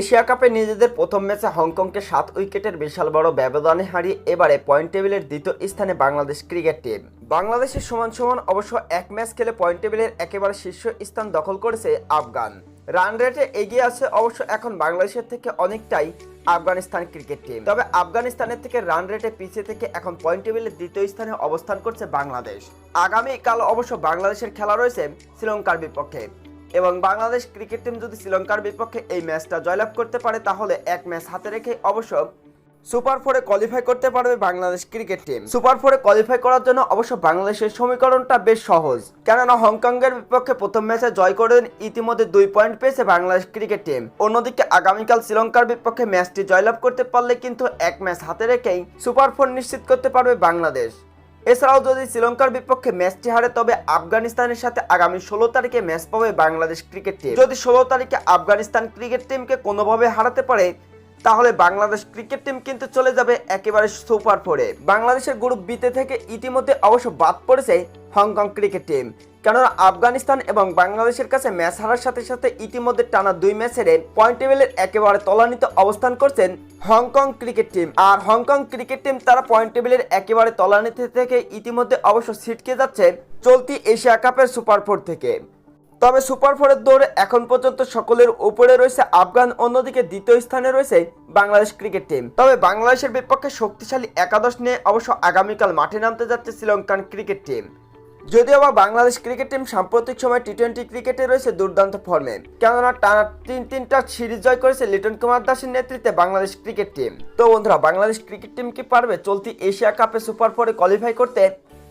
Asia কাপে নিজেদের প্রথম ম্যাচে হংকংকে সাত উইকেটের বিশাল বড় ব্যবধানে হারিয়ে এবারে পয়েন্ট টেবিলের দ্বিতীয় স্থানে বাংলাদেশ ক্রিকেট টিম। বাংলাদেশের সমান সমান অবশ্য এক ম্যাচ খেলে পয়েন্ট টেবিলের একেবারে শীর্ষ স্থান দখল করেছে আফগান। রান রেটে এগিয়ে আছে অবশ্য এখন বাংলাদেশের থেকে অনেকটাই আফগানিস্তান ক্রিকেট টিম। তবে আফগানিস্তানের থেকে রান রেটে পিছিয়ে থেকে এখন পয়েন্ট টেবিলের দ্বিতীয় স্থানে অবস্থান করছে বাংলাদেশ। আগামীকাল অবশ্য বাংলাদেশের খেলা রয়েছে শ্রীলঙ্কার বিপক্ষে। এবং বাংলাদেশ ক্রিকেট টিম যদি শ্রীলঙ্কার বিপক্ষে এই ম্যাচটা জয়লাভ করতে পারে, তাহলে এক ম্যাচ হাতে রেখে অবশ্য সুপার ফোরে কোয়ালিফাই করতে পারবে বাংলাদেশ ক্রিকেট টিম। সুপার ফোরে কোয়ালিফাই করার জন্য অবশ্য বাংলাদেশের সমীকরণটা বেশ সহজ। কেননা হংকংয়ের বিপক্ষে প্রথম ম্যাচে জয় করে ইতিমধ্যে দুই পয়েন্ট পেয়েছে বাংলাদেশ ক্রিকেট টিম। অন্যদিকে আগামীকাল শ্রীলঙ্কার বিপক্ষে ম্যাচটি জয়লাভ করতে পারলে কিন্তু এক ম্যাচ হাতে রেখেই সুপার ফোর নিশ্চিত করতে পারবে বাংলাদেশ। এছাড়াও যদি শ্রীলঙ্কার বিপক্ষে ম্যাচটি হারে, তবে আফগানিস্তানের সাথে আগামী ষোলো তারিখে ম্যাচ পাবে বাংলাদেশ ক্রিকেট টিম। যদি ষোলো তারিখে আফগানিস্তান ক্রিকেট টিমকে কোনোভাবে হারাতে পারে, তাহলে বাংলাদেশ ক্রিকেট টিম কিন্তু চলে যাবে একেবারে সুপার ফোরে। বাংলাদেশের গ্রুপ বিতে থেকে ইতিমধ্যে অবশ্য বাদ পড়েছে হংকং ক্রিকেট টিম। কেননা আফগানিস্তান এবং বাংলাদেশের কাছে ম্যাচ হারার সাথে সাথে ইতিমধ্যে টানা দুই ম্যাচের পয়েন্ট টেবিলের একেবারে তলানিতে অবস্থান করছেন হংকং ক্রিকেট টিম আর হংকং ক্রিকেট টিম তারা পয়েন্ট টেবিলের একেবারে তলানিতে থেকে ইতিমধ্যে অবশ্য ছিটকে যাচ্ছে চলতি এশিয়া কাপের সুপার ফোর থেকে। তবে সুপার ফোরের দৌড়ে এখন পর্যন্ত সকলের উপরে রয়েছে। আফগান অন্যদিকে দ্বিতীয় স্থানে রয়েছে বাংলাদেশ ক্রিকেট টিম তবে বাংলাদেশের বিপক্ষে শক্তিশালী একাদশ নিয়ে অবশ্য আগামীকাল মাঠে নামতে যাচ্ছে শ্রীলঙ্কান ক্রিকেট টিম যদিও বা বাংলাদেশ ক্রিকেট টিম সাম্প্রতিক সময় টি টোয়েন্টি ক্রিকেটে রয়েছে দুর্দান্ত ফর্মে কেননা টানা তিন তিনটা সিরিজ জয় করেছে লিটন কুমার দাসের নেতৃত্বে বাংলাদেশ ক্রিকেট টিম। তো বন্ধুরা, বাংলাদেশ ক্রিকেট টিম কি পারবে চলতি এশিয়া কাপে সুপার ফোরে কোয়ালিফাই করতে?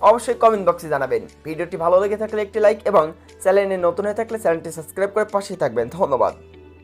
অবশ্যই কমেন্ট বক্সে জানাবেন। ভিডিওটি ভালো লেগে থাকলে একটি লাইক এবং চ্যানেলে নতুন হয়ে থাকলে চ্যানেলটি সাবস্ক্রাইব করে পাশেই থাকবেন। ধন্যবাদ।